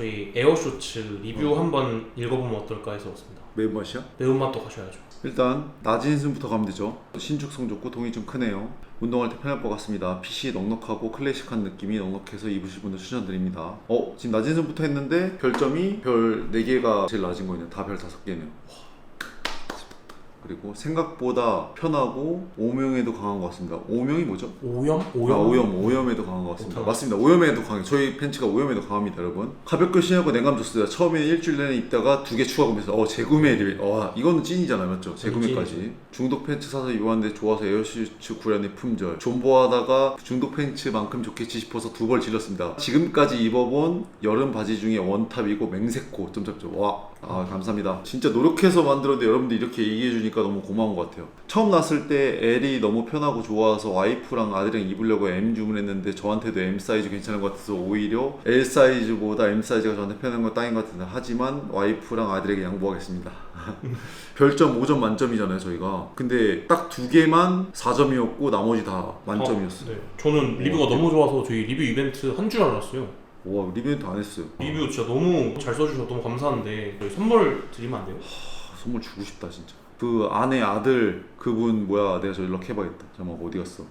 저희 에어쇼츠 리뷰 한번 읽어보면 어떨까 해서 왔습니다. 매운맛이야? 매운맛도 가셔야죠. 일단 낮은 순부터 가면 되죠. 신축성 좋고 동이 좀 크네요. 운동할 때 편할 것 같습니다. 핏이 넉넉하고 클래식한 느낌이 넉넉해서 입으실 분들 추천드립니다. 어 지금 낮은 순부터 했는데 별점이 별 4개가 제일 낮은 거네요. 다 별 5개네요. 그리고 생각보다 편하고 오명에도 강한 것 같습니다. 오명이 뭐죠? 오염? 아, 오염? 오염, 오염에도 강한 것 같습니다. 오염. 맞습니다. 오염에도 강해요. 저희 팬츠가 오염에도 강합니다, 여러분. 가볍게 신하고 냉감 좋습니다. 처음에 일주일 내내 입다가 두 개 추가 구매해서 어 재구매 리뷰. 와 이거는 찐이잖아요, 맞죠? 재구매까지. 중독 팬츠 사서 입었는데 좋아서 에어슈츠 구련의 품절. 존버하다가 중독 팬츠만큼 좋겠지 싶어서 두 벌 질렀습니다. 지금까지 입어본 여름 바지 중에 원탑이고 맹세코 점점점 와. 아 감사합니다. 진짜 노력해서 만들었는데 여러분들 이렇게 얘기해 주니까 너무 고마운 것 같아요. 처음 났을 때 L이 너무 편하고 좋아서 와이프랑 아들이랑 입으려고 M 주문했는데 저한테도 M 사이즈 괜찮은 것 같아서 오히려 L 사이즈보다 M 사이즈가 저한테 편한 건 땅인 것 같은데 하지만 와이프랑 아들에게 양보하겠습니다. 별점 5점 만점이잖아요 저희가. 근데 딱 두 개만 4점이었고 나머지 다 만점이었어요. 네. 저는 리뷰가 너무 좋아서 저희 리뷰 이벤트 한 줄 알았어요. 와 리뷰도 안 했어요. 리뷰 진짜 너무 잘 써주셔서 너무 감사한데 선물 드리면 안 돼요? 아, 선물 주고 싶다 진짜. 그 아내 아들 그분 뭐야 내가 저 연락해봐야겠다. 잠깐 어디 갔어?